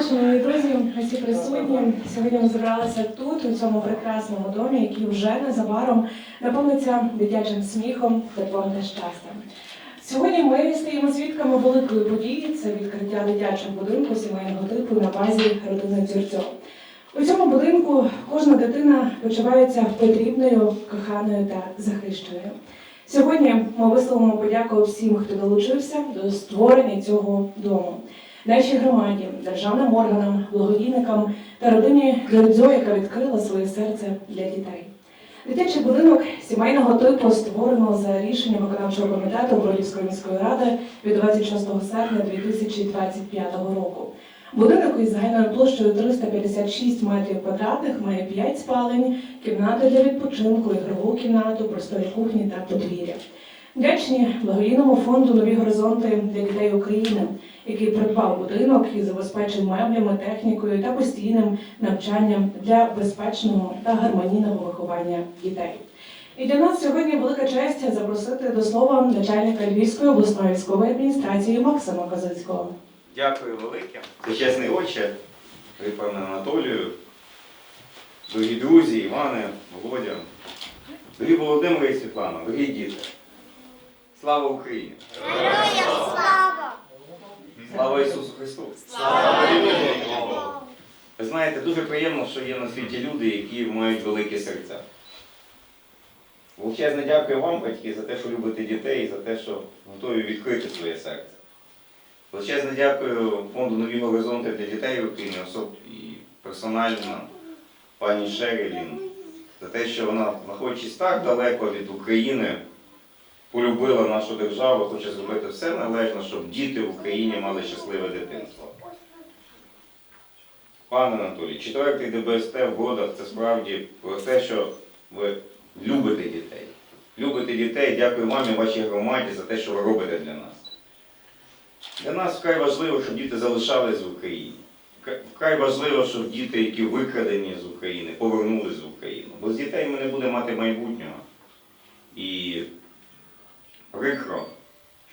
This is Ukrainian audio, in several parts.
шановні друзі, усі присутні. Сьогодні ми зібралися тут, у цьому прекрасному домі, який вже незабаром наповниться дитячим сміхом, теплом та щастям. Сьогодні ми стаємо свідками великої події. Це відкриття дитячого будинку сімейного типу на базі родини Дзюрцьо. У цьому будинку кожна дитина почувається потрібною, коханою та захищеною. Сьогодні ми висловимо подяку всім, хто долучився до створення цього дому. Нашій громаді, державним органам, благодійникам та родині Дородзьо, яка відкрила своє серце для дітей. Дитячий будинок сімейного типу створено за рішенням виконавчого комітету Бродівської міської ради від 26 серпня 2025 року. Будинок із загальною площею 356 метрів квадратних має 5 спалень, кімнати для відпочинку, ігрову кімнату, просторі кухні та подвір'я. Вдячні благодійному фонду Нові горизонти для дітей України, який придбав будинок і забезпечив меблями, технікою та постійним навчанням для безпечного та гармонійного виховання дітей. І для нас сьогодні велика честь запросити до слова начальника Львівської обласної військової адміністрації Максима Козицького. Дякую велике. Почесний отче, пане Анатолію, дорогі друзі, Іване, Володя, дорогі Володимире і Світлана, дорогі діти. Слава Україні! Героям слава! Слава Ісусу Христу! Ви знаєте, дуже приємно, що є на світі люди, які мають великі серця. Величезне дякую вам, батьки, за те, що любите дітей, і за те, що готові відкрити своє серце. Величезне дякую фонду Нові горизонти для дітей в Україні, особ і персонально пані Шерелін, за те, що вона, знаходячись так далеко від України, полюбила нашу державу, хоче зробити все належне, щоб діти в Україні мали щасливе дитинство. Пане Анатолій, четвертий ДБСТ в Бродах це справді про те, що ви любите дітей. Любите дітей, дякую вам і вашій громаді за те, що ви робите для нас. Для нас вкрай важливо, щоб діти залишались в Україні. Вкрай важливо, щоб діти, які викрадені з України, повернулись в Україну. Бо з дітей ми не будемо мати майбутнього. І прикро,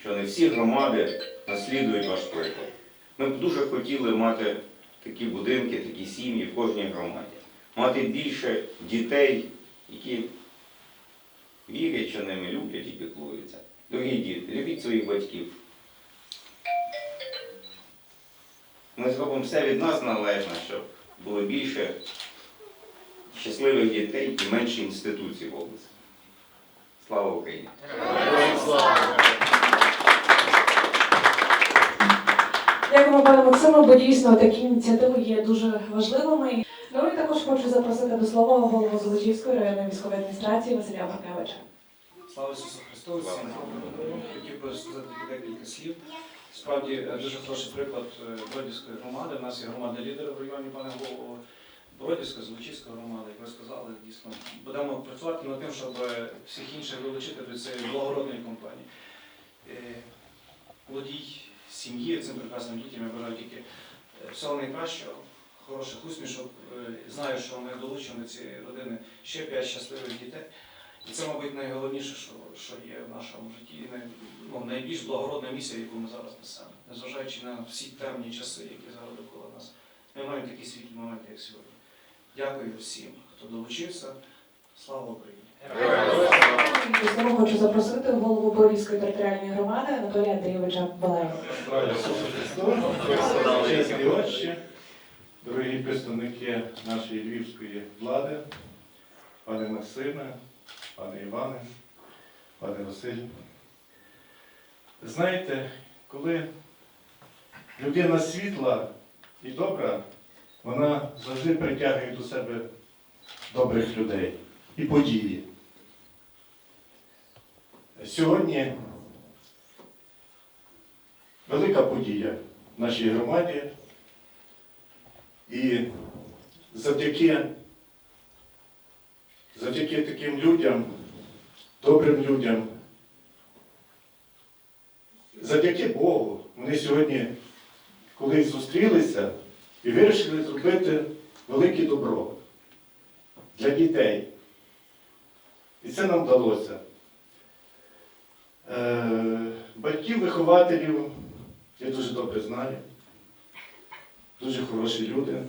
що не всі громади наслідують ваш приклад. Ми б дуже хотіли мати такі будинки, такі сім'ї в кожній громаді. Мати більше дітей, які вірять, що ними люблять і піклуються. Дорогі діти, любіть своїх батьків. Ми зробимо все від нас належне, щоб було більше щасливих дітей і менше інституцій в області. Слава Україні! Дякуємо, пане Максиму, бо дійсно такі ініціативи є дуже важливими. Ну і також хочу запросити до слова голову Золочівської районної військової адміністрації Василя Маркевича. Слава Ісусу Христу! Всім хотів би сказати декілька слів. Справді е, дуже хороший приклад е, Бродівської громади. У нас є громада лідера в районі, пане голово. Бродівська, Золочівська громада, як ви сказали, дійсно будемо працювати над тим, щоб е, всіх інших долучити до цієї благородної компанії. Е, Водій сім'ї цим прекрасним дітям я бажаю тільки е, всього найкращого, хороших усмішок. Знаю, що ми долучимо до цієї родини ще п'ять щасливих дітей. І це, мабуть, найголовніше, що, що є в нашому житті, ну, найбільш благородна місія, яку ми зараз несемо. Незважаючи на всі темні часи, які зараз довкола нас, ми маємо такі світлі моменти, як сьогодні. Дякую всім, хто долучився. Слава Україні! І знову хочу запросити голову Борівської територіальної громади Анатолія Андрійовича Балеєва. Чесні дорогі представники нашої львівської влади, пане Максиме, пане Іване, пане Василь. Знаєте, коли людина світла і добра, вона завжди притягує до себе добрих людей і події. Сьогодні велика подія в нашій громаді. І завдяки, завдяки таким людям, добрим людям, завдяки Богу, вони сьогодні колись зустрілися і вирішили зробити велике добро для дітей. І це нам вдалося. Е, Батьків, вихователів я дуже добре знаю. дуже хороші люди.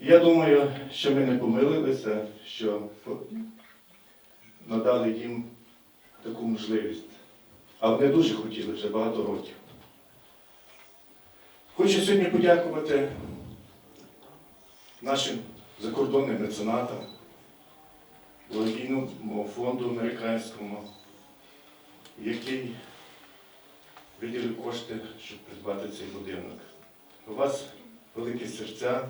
І Я думаю, що ми не помилилися, що надали їм таку можливість. А вони дуже хотіли вже багато років. Хочу сьогодні подякувати нашим закордонним меценатам, благодійному фонду американському, який виділив кошти, щоб придбати цей будинок. У вас великі серця.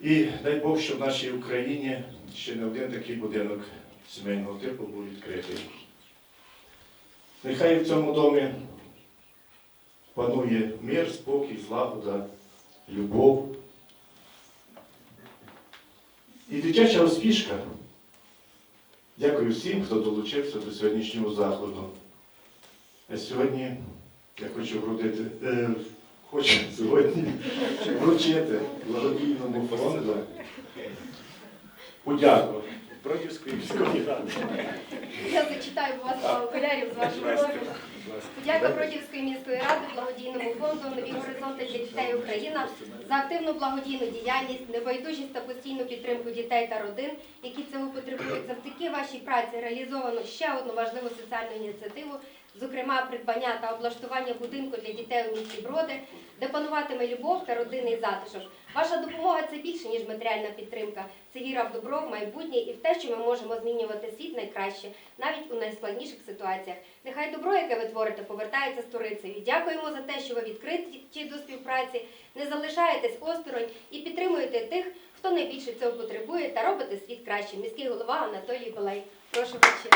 І дай Бог, щоб в нашій Україні ще не один такий будинок сімейного типу був відкритий. Нехай в цьому домі панує мир, спокій, злагода, любов. І дитяча розпішка. Дякую всім, хто долучився до сьогоднішнього заходу. А сьогодні я хочу вродити, е, хочу сьогодні вручити благодійному фонду подяку Бродівської міської ради. Я зачитаю у вас окулярів з вашого дозволу. Подяка Бродівської міської ради, благодійному фонду Нові горизонти для дітей Україна за активну благодійну діяльність, небайдужість та постійну підтримку дітей та родин, які цього потребують. Завдяки вашій праці реалізовано ще одну важливу соціальну ініціативу, зокрема придбання та облаштування будинку для дітей у місті Броди, де пануватиме любов та родинний затишок. Ваша допомога це більше ніж матеріальна підтримка. Це віра в добро, в майбутнє і в те, що ми можемо змінювати світ найкраще, навіть у найскладніших ситуаціях. Нехай добро, яке ви творите, повертається сторицею. Дякуємо за те, що ви відкриті до співпраці, не залишаєтесь осторонь і підтримуєте тих, хто найбільше цього потребує, та робите світ кращим. Міський голова Анатолій Балей. Прошу вас.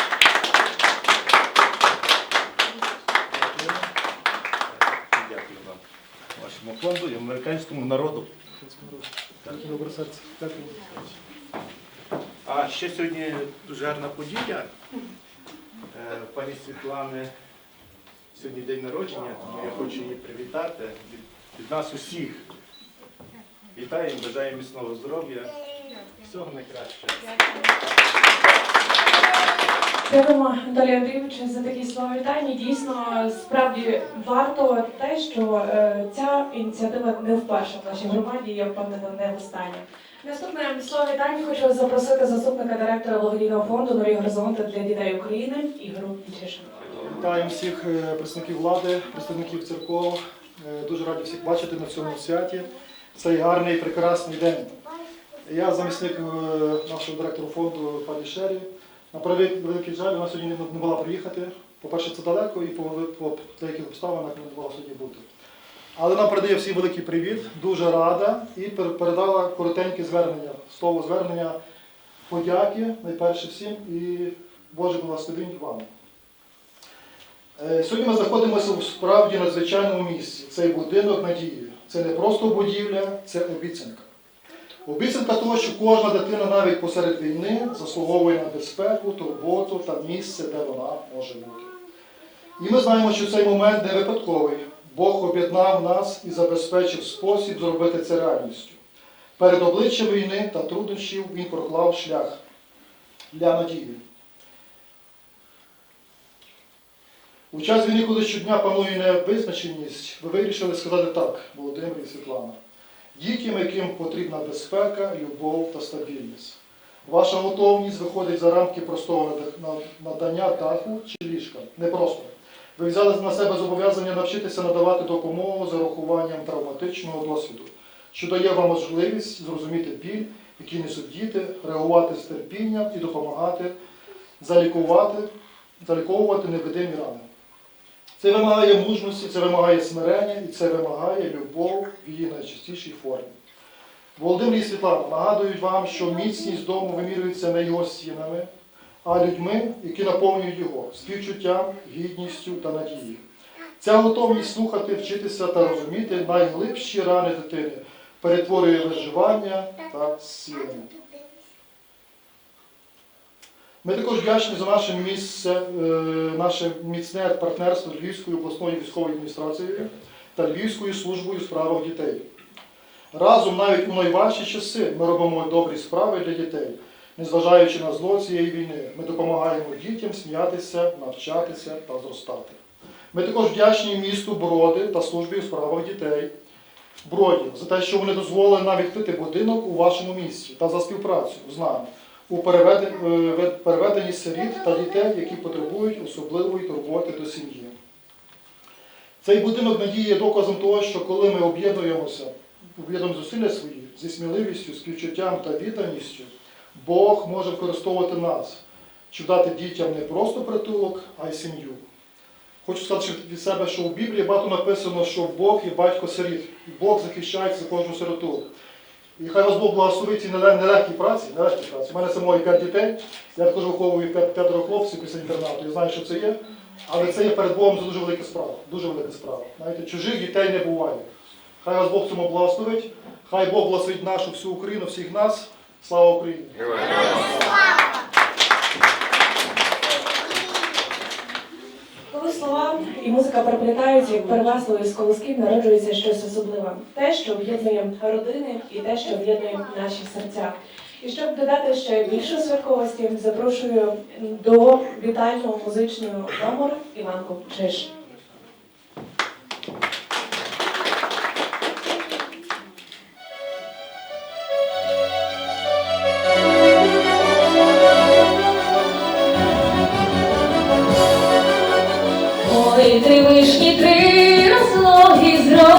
Дякую вам, вашому фонду і американському народу. А ще сьогодні дуже гарна подія. Е, Пані Світлани сьогодні день народження, тому я хочу її привітати від нас усіх. Вітаємо, бажаємо міцного здоров'я, всього найкращого. Дякуємо, Анатолію Андрійовичу, за такі слова вітання. Дійсно, справді варто те, що е, ця ініціатива не вперше в нашій громаді, я впевнена, не остання. Наступне слово вітання хочу запросити заступника директора благодійного фонду Нові горизонти для дітей України Ігору Вітчишина. Вітаємо всіх е, представників влади, представників церков. Е, Дуже раді всіх бачити на цьому святі. Цей гарний, прекрасний день. Я замісник нашого директора фонду пані Шері. На великий жаль, вона сьогодні не могла приїхати. По-перше, це далеко, і по, деяких обставинах не могла сьогодні бути. Але нам передає всім великий привіт, дуже рада і передала коротеньке звернення, слово звернення подяки найперше всім і Боже благословінь вам. Е, Сьогодні ми знаходимося у справді надзвичайному місці. Цей будинок надії. Це не просто будівля, це обіцянка. Обіцянка того, що кожна дитина навіть посеред війни заслуговує на безпеку, турботу та місце, де вона може бути. І ми знаємо, що цей момент не випадковий. Бог об'єднав нас і забезпечив спосіб зробити це реальністю. Перед обличчям війни та труднощів він проклав шлях для надії. У час війни, коли щодня панує невизначеність, ви вирішили сказати так, Володимир і Світлана. Дітям, яким потрібна безпека, любов та стабільність. Ваша готовність виходить за рамки простого надання даху чи ліжка. Не просто. Ви взяли на себе зобов'язання навчитися надавати допомогу з урахуванням травматичного досвіду, що дає вам можливість зрозуміти біль, який несуть діти, реагувати з терпінням і допомагати залікувати, заліковувати невидимі рани. Це вимагає мужності, це вимагає смирення і це вимагає любов в її найчистішій формі. Володимир і Світлана нагадують вам, що міцність дому вимірюється не його стінами, а людьми, які наповнюють його співчуттям, гідністю та надією. Ця готовність слухати, вчитися та розуміти найглибші рани дитини перетворює виживання та зцілення. Ми також вдячні за наше місце, е, наше міцне партнерство Львівською обласною військовою адміністрацією та Львівською службою у справах дітей. Разом навіть у найважчі часи ми робимо добрі справи для дітей, незважаючи на зло цієї війни. Ми допомагаємо дітям сміятися, навчатися та зростати. Ми також вдячні місту Броди та службі у справах дітей Броді за те, що вони дозволили нам відкрити будинок у вашому місті та за співпрацю з нами у переведенні, е, сиріт та дітей, які потребують особливої турботи до сім'ї. Цей будинок надії є доказом того, що коли ми об'єднуємося, об'єднуємо зусилля свої зі сміливістю, співчуттям та відданістю, Бог може використовувати нас, щоб дати дітям не просто притулок, а й сім'ю. Хочу сказати від себе, що у Біблії багато написано, що Бог є батько сиріт, і Бог захищається за кожну сироту. І хай вас Бог благословить цій нелегкій нелегкі праці, нелегкі праці. У мене самої п'ять дітей, я також виховую п'ятеро хлопців після інтернату, я знаю, що це є. Але це є перед Богом за дуже велика справа. Дуже велика справа. Знаєте, чужих дітей не буває. Хай вас Бог цьому благословить, хай Бог благословить нашу всю Україну, всіх нас. Слава Україні! Слова і музика переплітають, як перевасливі з колосків, народжується щось особливе. Те, що об'єднує родини, і те, що об'єднує наші серця. І щоб додати ще більше святковості, запрошую до вітального музичного номеру Іванку Чиш. Три вишні, три розлоги зронять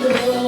the Lord.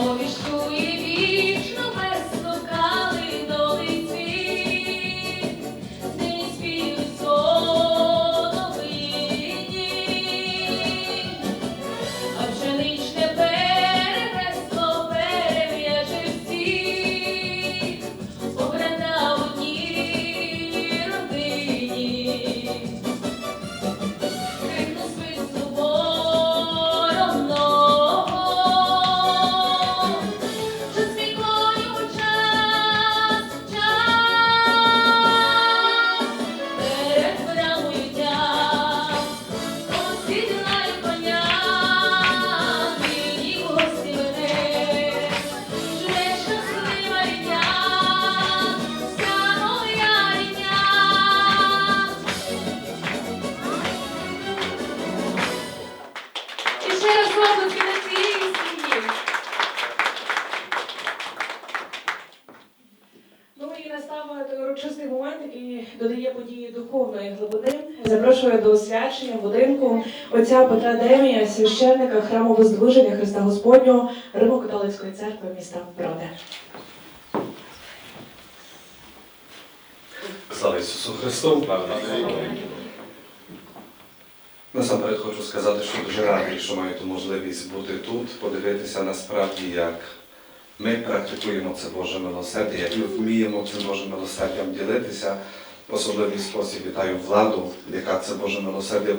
Патріадемія, священника храму Воздвиження Христа Господнього Римо-католицької церкви міста Броди. Слава Ісусу Христу, слава Насамперед хочу сказати, що дуже радий, що маю ту можливість бути тут, подивитися насправді, як ми практикуємо це Боже милосердя, як ми вміємо цим Божим милосердям ділитися. Особливий спосіб вітаю владу, яка це Боже милосердя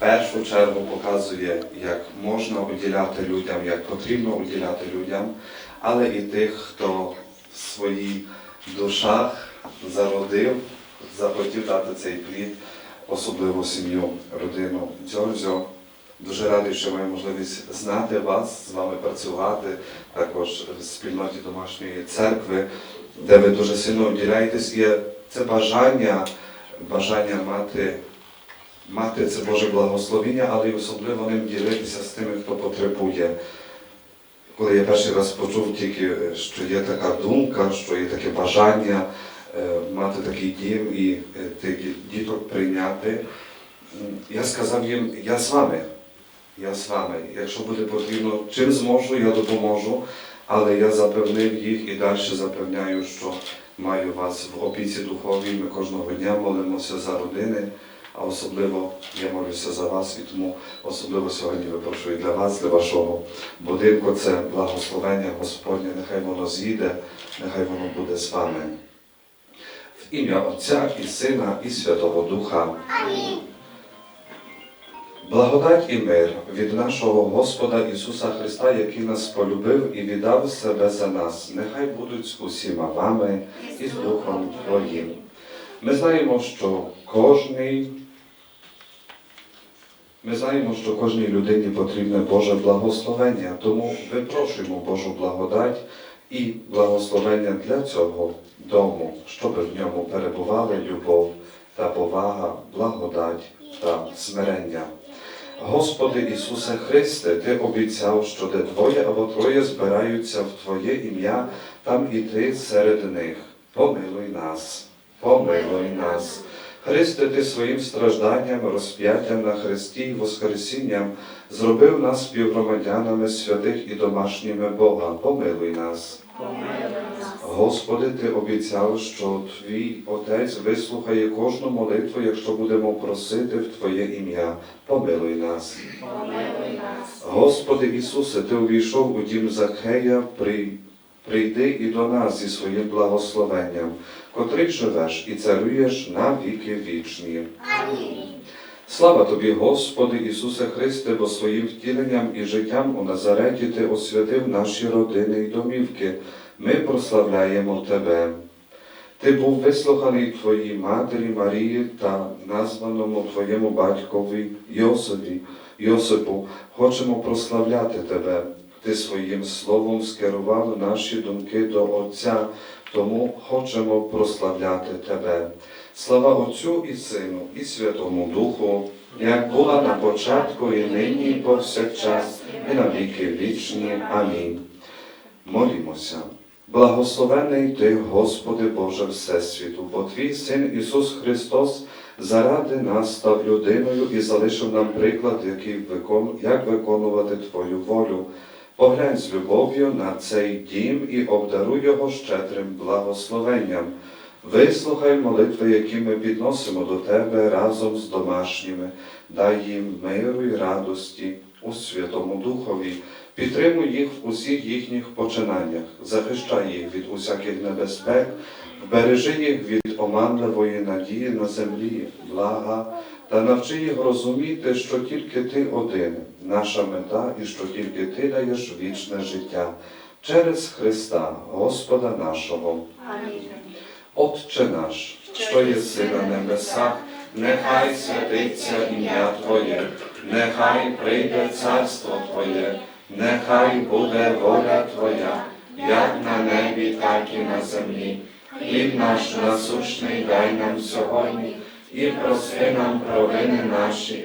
першу чергу показує, як можна уділяти людям, як потрібно уділяти людям, але і тих, хто в своїй душах зародив, захотів дати цей плід, особливо сім'ю, родину Дзьорзьо. Дуже радий, що маю можливість знати вас, з вами працювати, також в спільноті домашньої церкви, де ви дуже сильно уділяєтесь. І це бажання, бажання мати, мати це Боже благословіння, але й особливо ним ділитися з тими, хто потребує. Коли я перший раз почув тільки, що є така думка, що є таке бажання е, мати такий дім і е, тих діток прийняти, я сказав їм, я з вами. Я з вами. Якщо буде потрібно, чим зможу, я допоможу, але я запевнив їх і далі запевняю, що маю вас в опіці духовій. Ми кожного дня молимося за родини, а особливо я молюся за вас, і тому особливо сьогодні випрошую для вас, для вашого будинку. Це благословення Господнє, нехай воно зійде, нехай воно буде з вами. В ім'я Отця і Сина, і Святого Духа. Благодать і мир від нашого Господа Ісуса Христа, який нас полюбив і віддав себе за нас, нехай будуть з усіма вами і з Духом Твоїм. Ми знаємо, що кожний, ми знаємо, що кожній людині потрібне Боже благословення, тому випрошуємо Божу благодать і благословення для цього дому, щоб в ньому перебували любов та повага, благодать та смирення. Господи Ісусе Христе, Ти обіцяв, що де двоє або троє збираються в Твоє ім'я, там і Ти серед них. Помилуй нас, помилуй нас. Христе, Ти своїм стражданням, розп'яттям на Христі і Воскресінням зробив нас співгромадянами святих і домашніми Бога. Помилуй нас. Господи, Ти обіцяв, що Твій Отець вислухає кожну молитву, якщо будемо просити в Твоє ім'я. Помилуй нас. Господи Ісусе, Ти увійшов у дім Захея, при- прийди і до нас зі своїм благословенням, котрий живеш і царюєш на віки вічні. Слава тобі, Господи Ісусе Христе, бо своїм втіленням і життям у Назареті Ти освятив наші родини і домівки. Ми прославляємо Тебе. Ти був вислуханий Твоїй матері Марії та названому Твоєму батькові Йосипі. Йосипу, хочемо прославляти Тебе. Ти своїм словом скерував наші думки до Отця, тому хочемо прославляти Тебе. Слава Отцю і Сину, і Святому Духу, як була на початку, і нині, і повсякчас, і на віки вічні. Амінь. Молімося. Благословений Ти, Господи Боже Всесвіту, бо Твій Син Ісус Христос заради нас став людиною і залишив нам приклад, який викон... як виконувати Твою волю. Поглянь з любов'ю на цей дім і обдаруй його щедрим благословенням. Вислухай молитви, які ми підносимо до Тебе разом з домашніми, дай їм миру і радості у Святому Духові. Підтримуй їх в усіх їхніх починаннях, захищай їх від усяких небезпек, вбережи їх від оманливої надії на землі, блага, та навчи їх розуміти, що тільки ти один, наша мета, і що тільки ти даєш вічне життя через Христа, Господа нашого. Отче наш, що єси на небесах, нехай святиться ім'я Твоє, нехай прийде царство Твоє, нехай буде воля Твоя, як на небі, так і на землі. Хліб наш насущний дай нам сьогодні, і прости нам провини наші,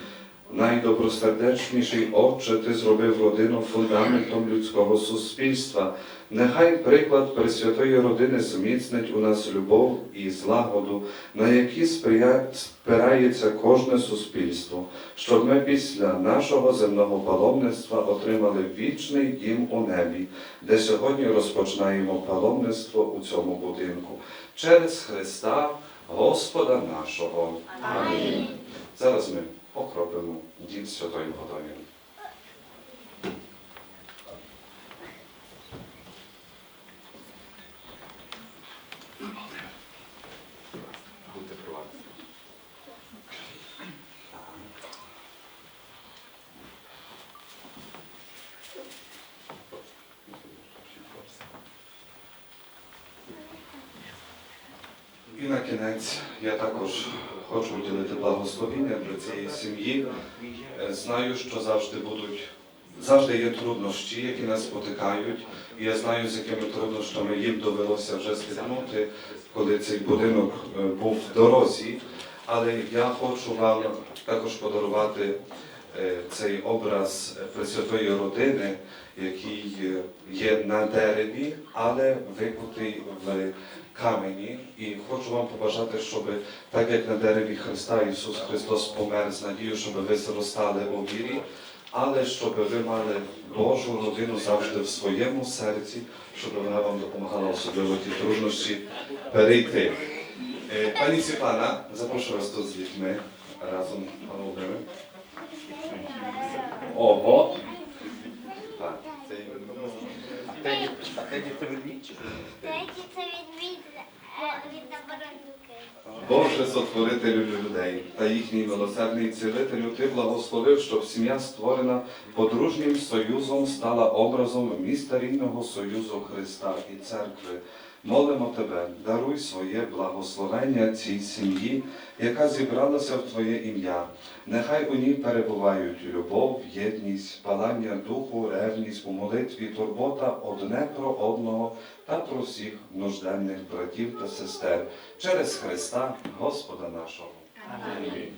Найдобросердечніший Отче, Ти зробив родину фундаментом людського суспільства. Нехай приклад Пресвятої родини зміцнить у нас любов і злагоду, на які спирається кожне суспільство, щоб ми після нашого земного паломництва отримали вічний дім у небі, де сьогодні розпочинаємо паломництво у цьому будинку. Через Христа Господа нашого. Амінь. Зараз ми окропимо дім святою водою. Будьте приватні. І на кінець я також хочу уділити благословіння для цієї сім'ї. Е, Знаю, що завжди будуть, завжди є труднощі, які нас спотикають. І я знаю, з якими труднощами їм довелося вже стикнути, коли цей будинок е, був в дорозі. Але я хочу вам також подарувати е, цей образ Пресвятої родини, який є на дереві, але викутий в камені. І хочу вам побажати, щоб так як на дереві Христа Ісус Христос помер з надією, щоб ви зростали у вірі, але щоб ви мали Божу родину завжди в своєму серці, щоб вона вам допомагала особливо ті труднощі перейти. Е, Пані Світлана, запрошую вас тут з дітьми разом пану Володимиру. Ого! Так, це Деякі це відмінь від наборотники. Боже, сотворителю людей та їхній милосердний цілителю, ти благословив, щоб сім'я створена подружнім союзом стала образом міста рідного союзу Христа і церкви. Молимо тебе, даруй своє благословення цій сім'ї, яка зібралася в Твоє ім'я. Нехай у ній перебувають любов, єдність, палання духу, ревність у молитві, турбота одне про одного та про всіх нужденних братів та сестер через Христа Господа нашого. Амінь.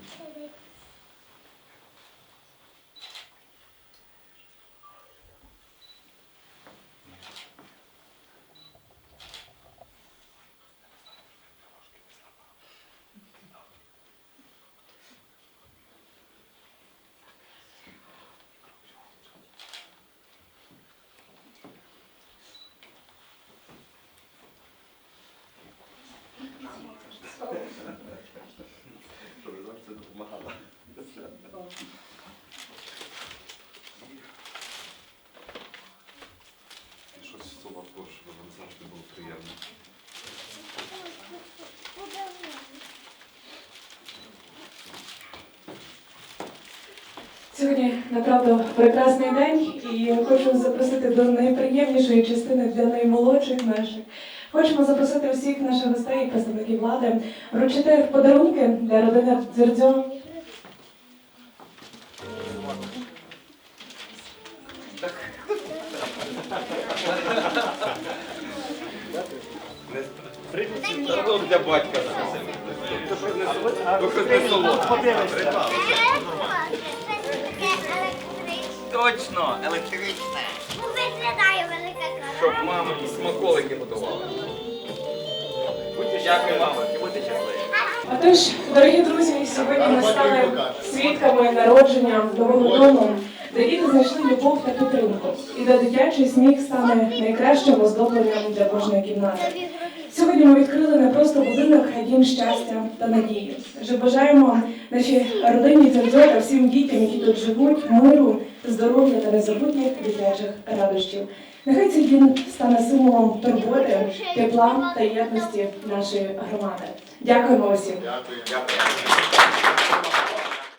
Щоб завжди допомагала. І щось солодкого, щоб вам завжди було приємно. Сьогодні направду прекрасний день, і хочу запросити до найприємнішої частини для наймолодших наших. Хочемо запросити всіх наших гостей і представників влади вручити подарунки для родини Дзердзьо. Точно, електричне. Ну, виглядає велика Щоб кара. мама смаколики готувала. Дякую, мама, і будьте щасливі. Отож, дорогі друзі, сьогодні ми стали свідками народження нового дому, де діти знайшли любов та підтримку. І де дитячий сміх стане найкращим оздобленням для кожної кімнати. Сьогодні ми відкрили не просто будинок, а дім щастя та надії. Вже бажаємо нашій родині Дзердзьо та всім дітям, які тут живуть, миру, здоров'я та незабутніх дитячих радощів. Нехай цей дім стане символом турботи, тепла та єдності нашої громади. Дякуємо усім. Дякую.